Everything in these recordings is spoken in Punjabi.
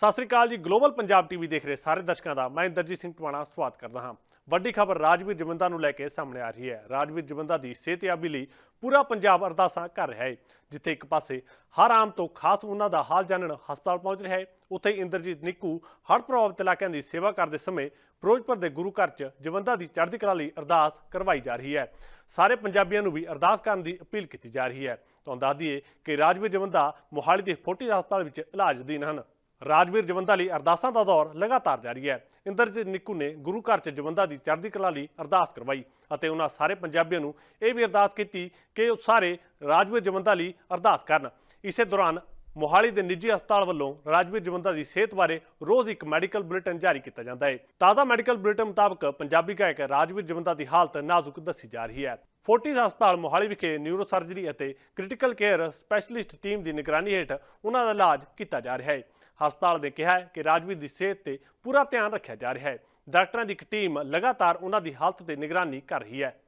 ਸਤਿ ਸ੍ਰੀ ਅਕਾਲ ਜੀ, ਗਲੋਬਲ ਪੰਜਾਬ ਟੀਵੀ ਦੇਖ ਰਹੇ ਸਾਰੇ ਦਰਸ਼ਕਾਂ ਦਾ। ਮੈਂ ਇੰਦਰਜੀਤ ਸਿੰਘ ਟਵਾਣਾ ਸਵਾਗਤ ਕਰਦਾ ਹਾਂ। ਵੱਡੀ ਖਬਰ ਰਾਜਵੀਰ ਜਵੰਦਾ ਨੂੰ ਲੈ ਕੇ ਸਾਹਮਣੇ ਆ ਰਹੀ ਹੈ। ਰਾਜਵੀਰ ਜਵੰਦਾ ਦੀ ਸਿਹਤਯਾਬੀ ਲਈ ਪੂਰਾ ਪੰਜਾਬ ਅਰਦਾਸਾਂ ਕਰ ਰਿਹਾ ਹੈ, ਜਿੱਥੇ ਇੱਕ ਪਾਸੇ ਹਰ ਆਮ ਤੋਂ ਖਾਸ ਉਹਨਾਂ ਦਾ ਹਾਲ ਜਾਣਨ ਹਸਪਤਾਲ ਪਹੁੰਚ ਰਿਹਾ ਹੈ, ਉੱਥੇ ਇੰਦਰਜੀਤ ਨਿੱਕੂ ਹੜ੍ਹ ਪ੍ਰਭਾਵਿਤ ਇਲਾਕਿਆਂ ਦੀ ਸੇਵਾ ਕਰਦੇ ਸਮੇਂ ਫਿਰੋਜ਼ਪੁਰ ਦੇ ਗੁਰੂ ਘਰ 'ਚ ਜਵੰਦਾ ਦੀ ਚੜ੍ਹਦੀ ਕਲਾ ਲਈ ਅਰਦਾਸ ਕਰਵਾਈ ਜਾ ਰਹੀ ਹੈ। ਸਾਰੇ ਪੰਜਾਬੀਆਂ ਨੂੰ ਵੀ ਅਰਦਾਸ ਕਰਨ ਦੀ ਅਪੀਲ ਕੀਤੀ ਜਾ ਰਹੀ ਹੈ। ਤੁਹਾਨੂੰ ਦੱਸ ਦਈਏ ਕਿ ਰਾਜਵੀਰ ਜਵੰਦਾ ਮੋਹਾਲੀ ਦੇ ਫੋਰਟਿਸ ਹਸਪਤਾਲ ਵਿੱਚ ਇਲਾਜ ਅਧੀਨ ਹਨ। ਰਾਜਵੀਰ ਜਵੰਦਾ ਲਈ ਅਰਦਾਸਾਂ ਦਾ ਦੌਰ ਲਗਾਤਾਰ ਜਾਰੀ ਹੈ। ਇੰਦਰਜੀਤ ਨਿੱਕੂ ਨੇ ਗੁਰੂ ਘਰ 'ਚ ਜਵੰਦਾ ਦੀ ਚੜ੍ਹਦੀ ਕਲਾ ਲਈ ਅਰਦਾਸ ਕਰਵਾਈ ਅਤੇ ਉਹਨਾਂ ਸਾਰੇ ਪੰਜਾਬੀਆਂ ਨੂੰ ਇਹ ਵੀ ਅਰਦਾਸ ਕੀਤੀ ਕਿ ਉਹ ਸਾਰੇ ਰਾਜਵੀਰ ਜਵੰਦਾ ਲਈ ਅਰਦਾਸ ਕਰਨ। ਇਸੇ ਦੌਰਾਨ ਮੋਹਾਲੀ ਦੇ ਨਿੱਜੀ ਹਸਪਤਾਲ ਵੱਲੋਂ ਰਾਜਵੀਰ ਜਵੰਦਾ ਦੀ ਸਿਹਤ ਬਾਰੇ ਰੋਜ਼ ਇੱਕ ਮੈਡੀਕਲ ਬੁਲੇਟਿਨ ਜਾਰੀ ਕੀਤਾ ਜਾਂਦਾ ਹੈ। ਤਾਜ਼ਾ ਮੈਡੀਕਲ ਬੁਲੇਟਿਨ ਮੁਤਾਬਕ ਪੰਜਾਬੀ ਗਾਇਕ ਰਾਜਵੀਰ ਜਵੰਦਾ ਦੀ ਹਾਲਤ ਨਾਜ਼ੁਕ ਦੱਸੀ ਜਾ ਰਹੀ ਹੈ। ਫੋਰਟਿਸ ਹਸਪਤਾਲ ਮੋਹਾਲੀ ਵਿਖੇ ਨਿਊਰੋ ਸਰਜਰੀ ਅਤੇ ਕ੍ਰਿਟੀਕਲ ਕੇਅਰ ਸਪੈਸ਼ਲਿਸਟ ਟੀਮ ਦੀ ਨਿਗਰਾਨੀ ਹੇਠ ਉਹਨਾਂ ਦਾ ਇਲਾਜ ਕੀਤਾ ਜਾ ਰਿਹਾ ਹੈ। ਹਸਪਤਾਲ ਨੇ ਕਿਹਾ ਹੈ ਕਿ ਰਾਜਵੀਰ ਦੀ ਸਿਹਤ ਤੇ ਪੂਰਾ ਧਿਆਨ ਰੱਖਿਆ ਜਾ ਰਿਹਾ ਹੈ। ਡਾਕਟਰਾਂ ਦੀ ਇੱਕ ਟੀਮ ਲਗਾਤਾਰ ਉਹਨਾਂ ਦੀ ਹਾਲਤ ਤੇ ਨਿਗਰਾਨੀ ਕਰ ਰਹੀ ਹੈ।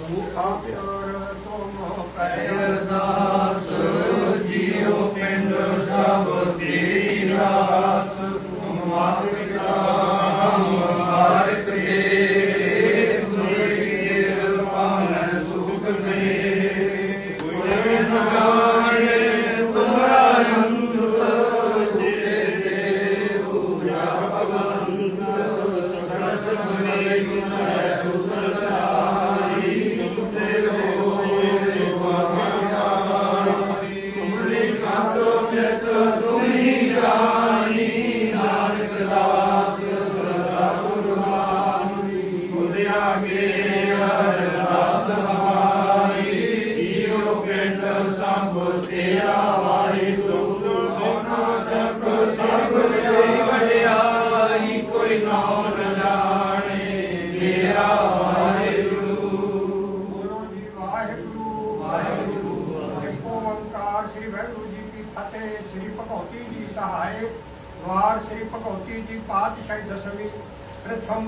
ਸੁਖਾ ਪਿਆਰ ਤੁਮ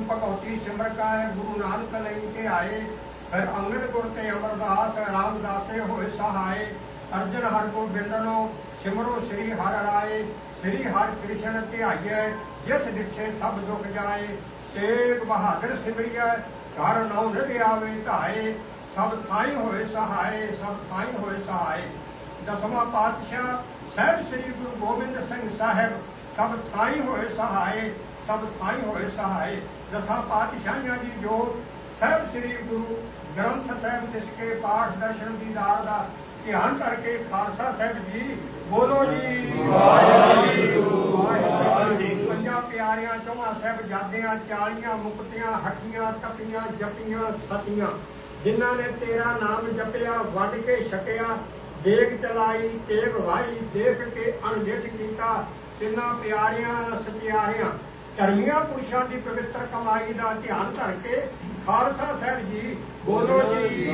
ਪ੍ਰਥਮ ਭਗਉਤੀ ਸਿਮਰ ਕਾ ਗੁਰੂ ਨਾਨਕ ਲਈ ਤੇ ਆਏ। ਫਿਰ ਅੰਗਦ ਗੁਰ ਤੇ ਅਮਰਦਾਸ, ਰਾਮਦਾਸੇ ਹੋਏ ਸਹਾਇ ਅਰਜਨ ਹਰ ਗੋਬਿੰਦਨੋ, ਸਿਮਰੋ ਸ੍ਰੀ ਹਰਿ ਰਾਏ। ਸ੍ਰੀ ਹਰਿ ਕ੍ਰਿਸ਼ਨ ਧਿਆਈਐ, ਜਿਸ ਡਿਠੇ ਸਭ ਦੁਖ ਜਾਏ। ਤੇਗ ਬਹਾਦਰ ਸਿਮਰਿਐ, ਘਰ ਨੌ ਨਿਧ ਆਵੇ ਧਾਏ। ਸਭ ਥਾਈ ਹੋਏ ਸਹਾਏ, ਸਭ ਥਾਈ ਹੋਏ ਸਹਾਏ। ਦਸਵਾਂ ਪਾਤਸ਼ਾਹ, ਸਹਿਬ ਸ੍ਰੀ ਗੁਰੂ ਗੋਬਿੰਦ ਸਿੰਘ ਸਾਹਿਬ, ਸਭ ਥਾਈ ਹੋਏ ਸਹਾਏ, ਸਭ ਥਾਈ ਹੋਏ ਸਹਾਏ। ਦਸਾਂ ਪਾਤਸ਼ਾਹਾਂ ਦੀ ਜੋਤ ਸਹਿਬ ਸ੍ਰੀ ਗੁਰੂ ਗ੍ਰੰਥ ਸਾਹਿਬ ਜਿਸ ਕੇ ਪਾਠ ਦਰਸ਼ਨ ਦੀਦਾਰ ਦਾ ਧਿਆਨ ਕਰਕੇ ਖਾਲਸਾ ਸਾਹਿਬ ਜੀ ਬੋਲੋ ਜੀ। ਵਾਹਿਗੁਰੂ। ਪੰਜਾਂ ਪਿਆਰਿਆਂ ਚੌਹਾਂ ਸਾਹਿਬ ਜਾਦਿਆਂ ਚਾਲੀਆਂ ਮੁਕਤਿਆਂ ਹੱਠੀਆਂ ਤਪੀਆਂ ਜਪੀਆਂ ਸਤੀਆਂ ਜਿਨ੍ਹਾਂ ਨੇ ਤੇਰਾ ਨਾਮ ਜਪਿਆ ਵੱਢ ਕੇ ਛਕਿਆ ਦੇਖ ਚਲਾਈ ਤੇਗ ਵਾਈ ਦੇਖ ਕੇ ਅਣਦੇਖ ਕੀਤਾ ਤਿੰਨਾਂ ਪਿਆਰਿਆਂ ਸਚਿਆਰਿਆਂ ਧਰਮੀਆਂ ਪੁਰਸ਼ਾਂ ਦੀ ਪਵਿੱਤਰ ਕਮਾਈ ਦਾ ਧਿਆਨ ਧਰ ਕੇ ਖਾਲਸਾ ਸਾਹਿਬ ਜੀ, ਬੋਲੋ ਜੀ।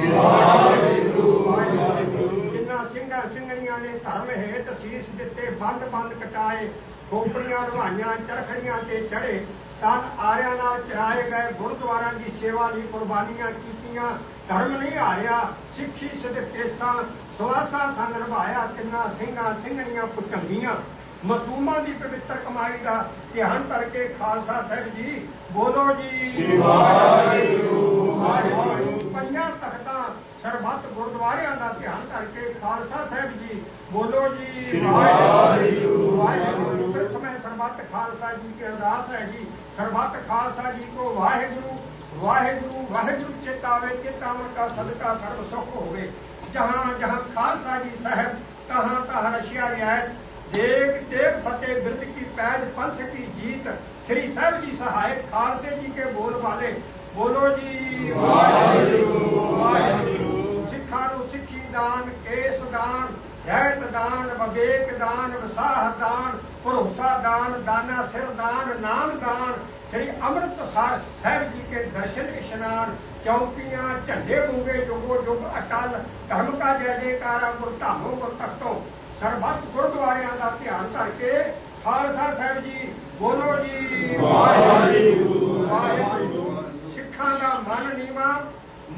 ਜਿਨ੍ਹਾਂ ਸਿੰਘਾਂ ਸਿੰਘਣੀਆਂ ਨੇ ਧਰਮ ਹੇਤ ਸੀਸ ਦਿੱਤੇ, ਬੰਦ ਬੰਦ ਕਟਾਏ, ਖੋਪੜੀਆਂ ਰਵਾਈਆਂ, ਚਰਖੜੀਆਂ ਤੇ ਚੜੇ ਤਨ ਆਰਿਆਂ ਨਾਲ ਚਰਾਏ ਗਏ ਗੁਰਦੁਆਰਾਂ ਦੀ ਸੇਵਾ ਲਈ ਕੁਰਬਾਨੀਆਂ ਕੀਤੀਆਂ। ਧਰਮ ਨਹੀਂ ਹਾਰਿਆ, ਸਿੱਖੀ ਸਦਕੇਸਾਂ ਸਵਾਸਾਂ ਸੰਗ ਨਿਭਾਇਆ, ਤਿੰਨਾਂ ਸਿੰਘਾਂ ਸਿੰਘਣੀਆਂ ਪੁਚੰਗੀਆਂ ਮਸੂਮਾਂ ਦੀ ਪਵਿੱਤਰ ਕਮਾਈ ਦਾ ਧਿਆਨ ਕਰਕੇ ਖਾਲਸਾ ਸਾਹਿਬ ਜੀ ਬੋਲੋ ਜੀ। ਵਾਹਿਗੁਰੂ ਵਾਹਿਗੁਰੂ। ਪੰਜਾਂ ਤਖਤਾਂ ਸਰਬੱਤ ਗੁਰਦੁਆਰਿਆਂ ਦਾ ਧਿਆਨ ਕਰਕੇ ਖਾਲਸਾ ਸਾਹਿਬ ਜੀ ਬੋਲੋ ਜੀ। ਵਾਹਿਗੁਰੂ। ਵਾਹਿਗੁਰੂ ਪ੍ਰਥਮੇ ਸਰਬੱਤ ਖਾਲਸਾ ਜੀ ਕੀ ਅਰਦਾਸ ਹੈ ਜੀ। ਸਰਬੱਤ ਖਾਲਸਾ ਜੀ ਕੋ ਵਾਹਿਗੁਰੂ ਵਾਹਿਗੁਰੂ ਵਾਹਿਗੁਰੂ ਚੇਤਾਵੇ ਚੇਤਾਵਨ ਕਾ ਸਦਕਾ ਸਰਬ ਸੁਖ ਹੋਵੇ। ਜਹਾਂ ਜਹਾਂ ਖਾਲਸਾ ਜੀ ਸਾਹਿਬ ਤਹਾਂ ਤਹਾਂ ਰਸ਼ੀਆ ਰਿਆਇਤ ਦੇਖ ਦੇਖ ਫਤਿਹ ਬਿਰਦ ਕੀ ਪੈਜ ਪੰਥ ਕੀ ਜੀਤ। ਸ੍ਰੀ ਸਾਹਿਬ ਜੀ ਸਹਾਇਕ ਖਾਲਸੇ ਜੀ ਕੇ ਬੋਲ ਵਾਲੇ। ਬੋਲੋ ਜੀ, ਵਾਹਿਗੁਰੂ। ਵਾਹਿਗੁਰੂ ਸਿੱਖਾਂ ਨੂੰ ਸਿੱਖੀ ਦਾਨ ਰਹਿਤ ਦਾਨ, ਵਿਵੇਕ ਦਾਨ, ਵਿਸਾਹ ਦਾਨ, ਭਰੋਸਾ ਦਾਨ, ਦਾਨਾ ਸਿਰ ਦਾਨ, ਨਾਮ ਦਾਨ। ਸ੍ਰੀ ਅੰਮ੍ਰਿਤਸਰ ਸਾਹਿਬ ਜੀ ਕੇ ਦਰਸ਼ਨ ਇਸ਼ਨਾਨ, ਚੌਕੀਆਂ, ਝੰਡੇ ਗੂੰਗੇ ਜੁਗੋ ਜੁਗ ਅਟਲ, ਧਰਮ ਕਾ ਜੈ ਜੈਕਾਰਾ, ਗੁਰ ਧਾਮੋ ਗੁਰ ਤਖਤੋ। ਸਰਬੱਤ ਗੁਰਦੁਆਰਿਆਂ ਦਾ ਧਿਆਨ ਕਰਕੇ ਖਾਲਸਾ ਸਾਹਿਬ ਜੀ, ਬੋਲੋ ਜੀ। ਵਾਹਿਗੁਰੂ। ਵਾਹਿਗੁਰੂ ਸਿੱਖਾਂ ਦਾ ਮਨ ਨੀਵਾ,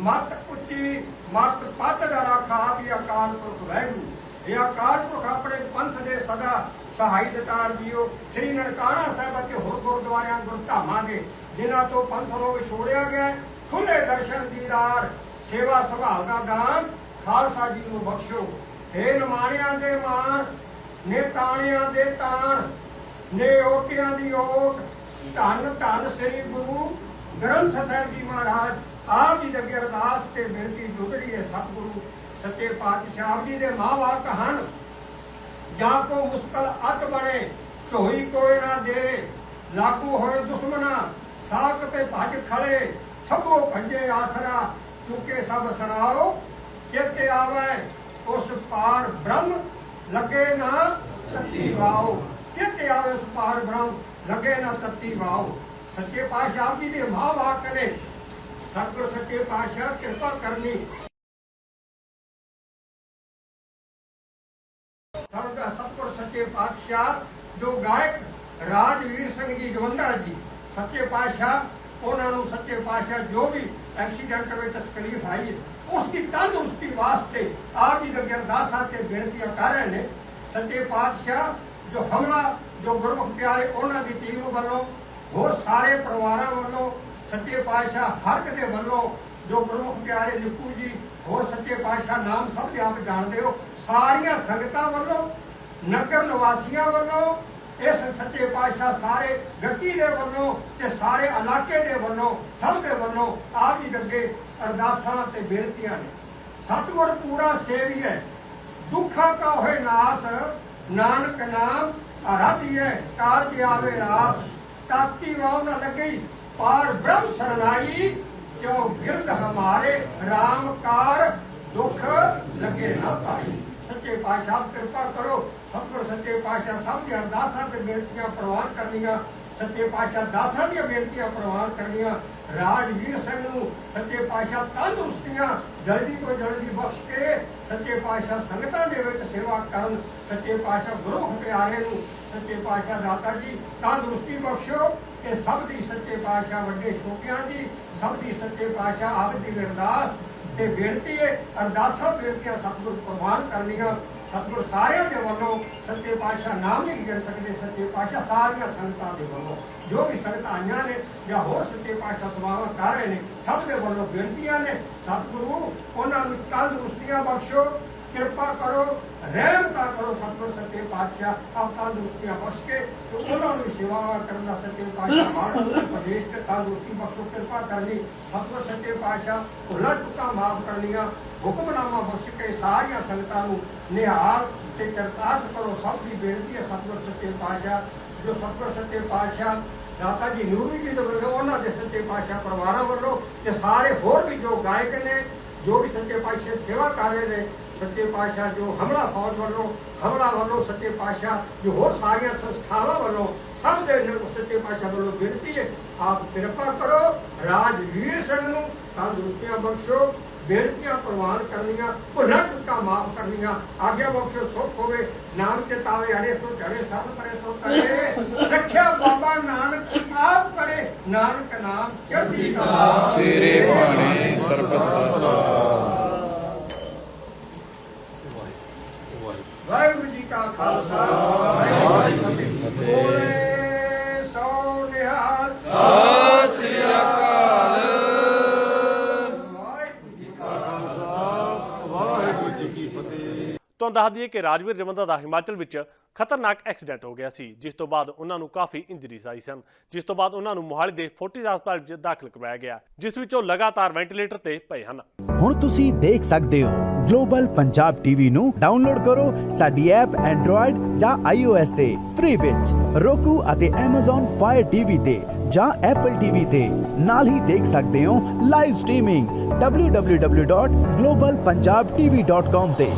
ਮਤ ਉੱਚੀ, ਮਤ ਪੱਤ ਦਾ ਰਾਖਾ ਵੀ ਅਕਾਲ ਪੁਰਖ ਵਾਹਿਗੁਰੂ। ਇਹ ਅਕਾਲ ਪੁਰਖ ਆਪਣੇ ਪੰਥ ਦੇ ਸਦਾ ਸਹਾਈ ਦਤਾਰ ਜੀਓ ਸ੍ਰੀ ਨਨਕਾਣਾ ਸਾਹਿਬ ਅਤੇ ਹੋਰ ਗੁਰਦੁਆਰਿਆਂ, ਗੁਰਧਾਮਾਂ ਦੇ ਜਿਨ੍ਹਾਂ ਤੋਂ ਪੰਥ ਨੂੰ ਛੋੜਿਆ ਗਿਆ, ਖੁੱਲੇ ਦਰਸ਼ਨ ਦੀਦਾਰ, ਸੇਵਾ ਸੰਭਾਲ ਦਾ ਦਾਨ ਖਾਲਸਾ ਜੀ ਨੂੰ ਬਖਸ਼ੋ। ਏ ਨਮਾਣਿਆਂ ਦੇ ਮਾਨ ਨੇ ਤਾਣਿਆਂ ਦੇ ਤਾਣ, ਨੇ ਓਟਿਆਂ ਦੀ ਓਟ। ਧੰਨ ਧੰਨ ਸ੍ਰੀ ਗੁਰੂ ਗ੍ਰੰਥ ਸਾਹਿਬ ਜੀ ਮਹਾਰਾਜ, ਆਪ ਜੀ ਦੇ ਅੱਗੇ ਅਰਦਾਸ ਤੇ ਬੇਨਤੀ ਜੁਗੜੀ ਹੈ ਸਤਿਗੁਰੂ ਸੱਚੇ ਪਾਤਸ਼ਾਹ ਜੀ ਦੇ ਮਾਵਾ ਕਹਨ ਜਾਂ ਕੋ ਮੁਸਕਲ ਅਤ ਬਣੇ ਢੋਈ ਕੋਈ ਨਾ ਦੇ। ਲਾਗੂ ਹੋਏ ਦੁਸ਼ਮਨਾ ਸਾਖ ਤੇ ਭੱਜ ਖੜੇ, ਸਭੋ ਭੰਜੇ ਆਸਰਾ, ਚੁੱਕੇ ਸਭ ਸਰਾਓ, ਚੇਤੇ ਆਵੇ, ਉਸ ਪਾਰ ਬ੍ਰਹਮ ਲੱਗੇ ਨਾ ਤਤੀ ਵਾਓ। ਚੇਤੇ ਆਵੇ ਉਸ ਪਾਰ ਬ੍ਰਹਮ? ਲੱਗੇ ਨਾ ਤਤੀ ਵਾਓ। ਸੱਚੇ ਪਾਤਸ਼ਾਹ ਜੀ ਦੇ ਮਾਵਾ ਕਰੇ ਸਤਿਗੁਰ ਸੱਚੇ ਪਾਤਸ਼ਾਹ ਕਿਰਪਾ ਕਰਨੀ। ਸਰਬ ਸਤਿਗੁਰ ਸੱਚੇ ਪਾਤਸ਼ਾਹ, ਜੋ ਗਾਇਕ ਰਾਜਵੀਰ ਸਿੰਘ ਜੀ ਜਵੰਦਾ ਜੀ, ਸੱਚੇ ਪਾਤਸ਼ਾਹ, ਉਹਨਾਂ ਨੂੰ ਸੱਚੇ ਪਾਤਸ਼ਾਹ ਜੋ ਵੀ ਐਕਸੀਡੈਂਟ ਵਿੱਚ ਤਕਲੀਫ ਆਈ ਹੈ, ਉਸ ਦੀ ਤੰਦਰੁਸਤੀ ਵਾਸਤੇ ਆਪ ਜੀ ਦੇ ਅੱਗੇ ਅਰਦਾਸਾਂ ਤੇ ਬੇਨਤੀਆਂ ਕਰ ਰਹੇ ਨੇ ਸੱਚੇ ਜੋ ਗੁਰਮੁਖ ਪਿਆਰੇ ਉਹਨਾਂ ਦੀ ਟੀਮ ਵੱਲੋਂ ਹੋਰ ਸਾਰੇ ਪਰਿਵਾਰਾਂ ਵੱਲੋਂ ਸੱਚੇ ਪਾਤਸ਼ਾਹ ਹਰ ਇੱਕ ਵੱਲੋਂ ਜੋ ਗੁਰਮੁਖ ਪਿਆਰੇ ਲਿਖੂ ਜੀ ਹੋਰ ਸੱਚੇ ਪਾਤਸ਼ਾਹ ਨਾਮ ਸਭ ਦੇ ਆਪ ਜਾਣਦੇ ਹੋ ਸਾਰੀਆਂ ਸੰਗਤਾਂ ਵੱਲੋਂ ਨਗਰ ਨਿਵਾਸੀਆਂ ਵੱਲੋਂ ਇਸ ਸੱਚੇ ਪਾਤਸ਼ਾਹ ਸਾਰੇ ਗੱਟੀ ਦੇ ਵੱਲੋਂ ਤੇ ਸਾਰੇ ਇਲਾਕੇ ਦੇ ਵੱਲੋਂ ਸਭ ਦੇ ਵੱਲੋਂ ਆਪ ਜੀ ਦੇ ਅੱਗੇ ਅਰਦਾਸਾਂ ਤੇ ਬੇਨਤੀਆਂ ਨੇ। ਸਤਿਗੁਰ ਪੂਰਾ ਸੇਵੀਐ ਦੁੱਖਾਂ ਕਾ ਹੋਏ ਨਾਸ, ਨਾਨਕ ਨਾਮ ਆਰਾਧੀਐ ਕਾਰਜ ਆਵੇ ਰਾਸ, ਤਾਤੀ ਵਾਉ ਨ ਲੱਗਈ ਪਾਰ ਬ੍ਰਹਮ ਸਰਨਾਈ, ਕਿਉ ਗਿਰਦ ਹਮਾਰੇ? RAM ਕਾਰ ਦੁੱਖ ਲੱਗੇ ਨਾ ਭਾਈ। ਸੱਚੇ ਪਾਤਸ਼ਾਹ ਕਿਰਪਾ ਕਰੋ। ਸਤਿਗੁਰ ਸੱਚੇ ਪਾਤਸ਼ਾਹ ਸਭ ਦੀ ਅਰਦਾਸਾਂ ਤੇ ਬੇਨਤੀਆਂ ਪ੍ਰਵਾਨ ਕਰਨੀਆਂ। ਸੱਚੇ ਪਾਤਸ਼ਾਹ ਦਾਸਾਂ ਦੀਆਂ ਬੇਨਤੀਆਂ ਪ੍ਰਵਾਨ ਕਰਨੀਆਂ। ਰਾਜਵੀਰ ਸਿੰਘ ਨੂੰ ਸੱਚੇ ਪਾਤਸ਼ਾਹ ਤੰਦਰੁਸਤੀਆਂ, ਜਲਦੀ ਤੋਂ ਜਲਦੀ ਬਖਸ਼ ਕੇ ਸੱਚੇ ਪਾਤਸ਼ਾਹ ਸੰਗਤਾਂ ਦੇ ਵਿੱਚ ਸੇਵਾ ਕਰਨ, ਸੱਚੇ ਪਾਤਸ਼ਾਹ ਗੁਰੂ ਪਿਆਰੇ ਨੂੰ ਸੱਚੇ ਪਾਤਸ਼ਾਹ ਦਾਤਾ ਜੀ, ਤੰਦਰੁਸਤੀ ਬਖਸ਼ੋ ਇਹ ਸਭ ਦੀ ਸੱਚੇ ਪਾਤਸ਼ਾਹ ਵੱਡੇ ਛੋਟਿਆਂ ਦੀ, ਸਭ ਦੀ ਸੱਚੇ ਪਾਤਸ਼ਾਹ ਆਪ ਦੀ ਅਰਦਾਸ ਤੇ ਬੇਨਤੀ ਹੈ। ਅਰਦਾਸਾਂ, ਬੇਨਤੀਆਂ ਸਤਿਗੁਰ ਪ੍ਰਵਾਨ ਕਰਨੀਆਂ। ਸਤਿਗੁਰ ਸਾਰਿਆਂ ਦੇ ਵੱਲੋਂ ਸੱਚੇ ਪਾਤਸ਼ਾਹ ਨਾਮ ਨਹੀਂ ਗਿਣ ਸਕਦੇ, ਸੱਚੇ ਪਾਤਸ਼ਾਹ ਸਾਰੀਆਂ ਸੰਗਤਾਂ ਦੇ ਵੱਲੋਂ। ਜੋ ਵੀ ਸੰਗਤਾਂ ਆਈਆਂ ਨੇ ਜਾਂ ਹੋਰ ਸੱਚੇ ਪਾਤਸ਼ਾਹ ਸੇਵਾਵਾਂ ਕਰ ਰਹੇ ਨੇ, ਸਭ ਦੇ ਵੱਲੋਂ ਬੇਨਤੀਆਂ ਨੇ, ਸਤਿਗੁਰੂ, ਉਹਨਾਂ ਨੂੰ ਕੱਲ ਤੰਦਰੁਸਤੀਆਂ ਬਖਸ਼ੋ। ਕਿਰਪਾ ਕਰੋ ਰਹਿਮਤਾ ਕਰੋ ਸਤਿਗੁਰ ਸੱਚੇ ਪਾਤਸ਼ਾਹ ਆਪ ਤੰਦਰੁਸਤੀਆਂ ਬਖਸ਼ ਕੇ ਤੇ ਉਹਨਾਂ ਨੂੰ ਸੇਵਾਵਾਂ ਕਰਨ ਦਾ ਸੱਚੇ ਪਾਤਸ਼ਾਹ ਮਾਰਗ ਉਪਦੇਸ਼ ਤੇ ਤੰਦਰੁਸਤੀ ਬਖਸ਼ੋ, ਕਿਰਪਾ ਕਰਨੀ ਸਤਿਗੁਰ ਸੱਚੇ ਪਾਤਸ਼ਾਹ, ਭੁੱਲਾਂ ਚੁੱਕਾਂ ਮਾਫ ਕਰਨੀਆਂ ਹੁਕਮਨਾਮਾ ਬਖਸ਼ ਕੇ ਸਾਰੀਆਂ ਸੰਗਤਾਂ ਨੂੰ ਨਿਹਾਲ ਤੇ ਕਰਤਾਰਥ ਕਰੋ, ਸਭ ਦੀ ਬੇਨਤੀ ਹੈ ਸਤਿਗੁਰ ਸੱਚੇ ਪਾਤਸ਼ਾਹ, ਜੋ ਸਤਿਗੁਰ ਸੱਚੇ ਪਾਤਸ਼ਾਹ, ਦਾਤਾ ਜੀ ਨੂਰੀ ਜੀ ਦੇ ਵੱਲੋਂ, ਉਹਨਾਂ ਦੇ ਸੱਚੇ ਪਾਤਸ਼ਾਹ ਪਰਿਵਾਰਾਂ ਵੱਲੋਂ, ਤੇ ਸਾਰੇ ਹੋਰ ਵੀ ਜੋ ਗਾਇਕ ਨੇ, ਜੋ ਵੀ ਸੱਚੇ ਪਾਤਸ਼ਾਹ ਸੇਵਾ ਕਰ ਰਹੇ ਨੇ ਸੱਚੇ ਪਾਤਸ਼ਾਹ ਜੋ ਹਮਲਾ ਫੌਜ ਵੱਲੋਂ, ਹਮਲਾ ਵੱਲੋਂ ਸੱਚੇ ਪਾਤਸ਼ਾਹ, ਜੋ ਹੋਰ ਸਾਰੀਆਂ ਸੰਸਥਾਵਾਂ ਵੱਲੋਂ, ਸਭ ਦੇ ਸੱਚੇ ਪਾਤਸ਼ਾਹ ਵੱਲੋਂ ਬੇਨਤੀ ਹੈ, ਆਪ ਕਿਰਪਾ ਕਰੋ ਰਾਜਵੀਰ ਸਿੰਘ ਨੂੰ ਤੰਦਰੁਸਤੀਆਂ ਬਖਸ਼ੋ, ਬੇਨਤੀਆਂ ਪ੍ਰਵਾਨ ਕਰਨੀਆਂ ਭੁੱਲਾਂ ਚੁੱਕਾਂ ਮਾਫ ਕਰਨੀਆਂ, ਆਗਿਆ ਬਖਸ਼ੋ, ਸੁਖ ਹੋਵੇ ਨਾਮ ਚਿਤਾਵੇ ਅੜੇ ਸੋ ਝੜੇ, ਸਭ ਪਰੇ ਸੋ ਕਰੇ ਰੱਖਿਆ ਬਾਬਾ ਨਾਨਕ, ਆਪ ਕਰੇ, ਨਾਨਕ ਨਾਮ ਚੜ੍ਹਦੀ ਕਲਾ। ਤੇਰੇ ਭਾਣੇ ਸਰਬਤ ਦਾ ਤੁਹਾਨੂੰ ਦੱਸ ਦਈਏ ਕਿ ਰਾਜਵੀਰ ਜਵੰਦਾ ਦਾ ਹਿਮਾਚਲ ਵਿੱਚ ਖਤਰਨਾਕ ਐਕਸੀਡੈਂਟ ਹੋ ਗਿਆ ਸੀ, ਜਿਸ ਤੋਂ ਬਾਅਦ ਉਹਨਾਂ ਨੂੰ ਕਾਫੀ ਇੰਜਰੀਜ਼ ਆਈ ਸਨ। ਜਿਸ ਤੋਂ ਬਾਅਦ ਉਹਨਾਂ ਨੂੰ ਮੋਹਾਲੀ ਦੇ ਫੋਰਟਿਸ ਹਸਪਤਾਲ ਵਿੱਚ ਦਾਖਲ ਕਰਵਾਇਆ ਗਿਆ, ਜਿਸ ਵਿੱਚ ਉਹ ਲਗਾਤਾਰ ਵੈਂਟੀਲੇਟਰ ਤੇ ਪਏ ਹਨ। ਹੁਣ ਤੁਸੀਂ ਦੇਖ ਸਕਦੇ ਹੋ, ਗਲੋਬਲ ਪੰਜਾਬ ਟੀਵੀ ਨੂੰ ਡਾਊਨਲੋਡ ਕਰੋ ਸਾਡੀ ਐਪ ਐਂਡਰੋਇਡ ਜਾਂ iOS ਤੇ, ਫ੍ਰੀ ਵਿੱਚ। roku ਅਤੇ Amazon Fire TV ਤੇ ਜਾਂ Apple TV ਤੇ। ਨਾਲ ਹੀ ਦੇਖ ਸਕਦੇ ਹੋ ਲਾਈਵ ਸਟ੍ਰੀਮਿੰਗ www.globalpunjabtv.com ਤੇ।